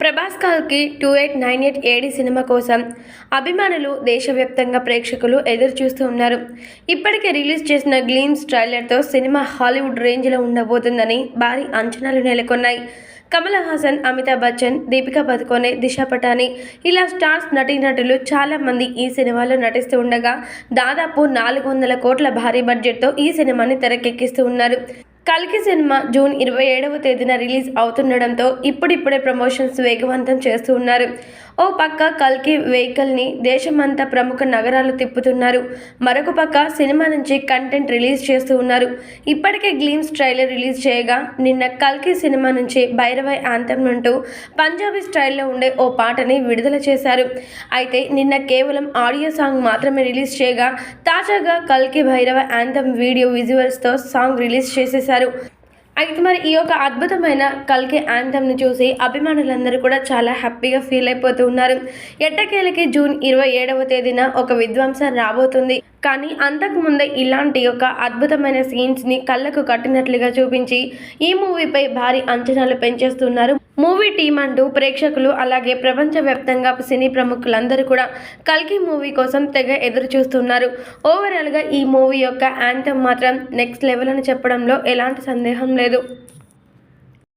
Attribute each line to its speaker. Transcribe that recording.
Speaker 1: Prabhas కాల్కి two eight nine eight AD cinema కోసం అభిమానులు దేశవ్యాప్తంగా ప్రేక్షకులు ఎదురు చూస్తూ ఉన్నారు. ఇప్పటికే రిలీజ్ చేసిన గ్లీమ్స్ ట్రైలర్తో సినిమా హాలీవుడ్ రేంజ్లో ఉండబోతుందని భారీ అంచనాలు నెలకొన్నాయి. కమల్ హాసన్ అమితాబ్ బచ్చన్ దీపికా పదుకోనే దిశా పటాని ఇలా స్టార్స్ నటీనటులు చాలామంది ఈ సినిమాలో నటిస్తూ ఉండగా దాదాపు నాలుగు వందల కోట్ల భారీ బడ్జెట్తో ఈ సినిమాని తెరకెక్కిస్తూ ఉన్నారు. కల్కి సినిమా జూన్ ఇరవై ఏడవ తేదీన రిలీజ్ అవుతుండడంతో ఇప్పుడిప్పుడే ప్రమోషన్స్ వేగవంతం చేస్తూ ఉన్నారు. ఓ పక్క కల్కి వెహికల్ని దేశమంతా ప్రముఖ నగరాలు తిప్పుతున్నారు. మరొక పక్క సినిమా నుంచి కంటెంట్ రిలీజ్ చేస్తూ ఉన్నారు. ఇప్పటికే గ్లీమ్స్ ట్రైలర్ రిలీజ్ చేయగా నిన్న కల్కి సినిమా నుంచి భైరవై ఆంతం నుంటూ పంజాబీ స్టైల్లో ఉండే ఓ పాటని విడుదల చేశారు. అయితే నిన్న కేవలం ఆడియో సాంగ్ మాత్రమే రిలీజ్ చేయగా తాజాగా కల్కి భైరవ యాంథమ్ వీడియో విజువల్స్తో సాంగ్ రిలీజ్ చేసేశారు. అయితే మరి ఈ యొక్క అద్భుతమైన కల్కి యాంథమ్ను చూసి అభిమానులందరూ కూడా చాలా హ్యాపీగా ఫీల్ అయిపోతూ ఉన్నారు. ఎట్టకేలకి జూన్ ఇరవై ఏడవ తేదీన ఒక విధ్వంసం రాబోతుంది. కానీ అంతకుముందే ఇలాంటి యొక్క అద్భుతమైన సీన్స్ని కళ్ళకు కట్టినట్లుగా చూపించి ఈ మూవీపై భారీ అంచనాలు పెంచేస్తున్నారు. మూవీ టీం అంటూ ప్రేక్షకులు అలాగే ప్రపంచవ్యాప్తంగా సినీ ప్రముఖులందరూ కూడా కల్కి మూవీ కోసం తెగ ఎదురు చూస్తున్నారు ఓవరాల్గా ఈ మూవీ యొక్క యాంథమ్ మాత్రం నెక్స్ట్ లెవెల్ అని చెప్పడంలో ఎలాంటి సందేహం లేదు.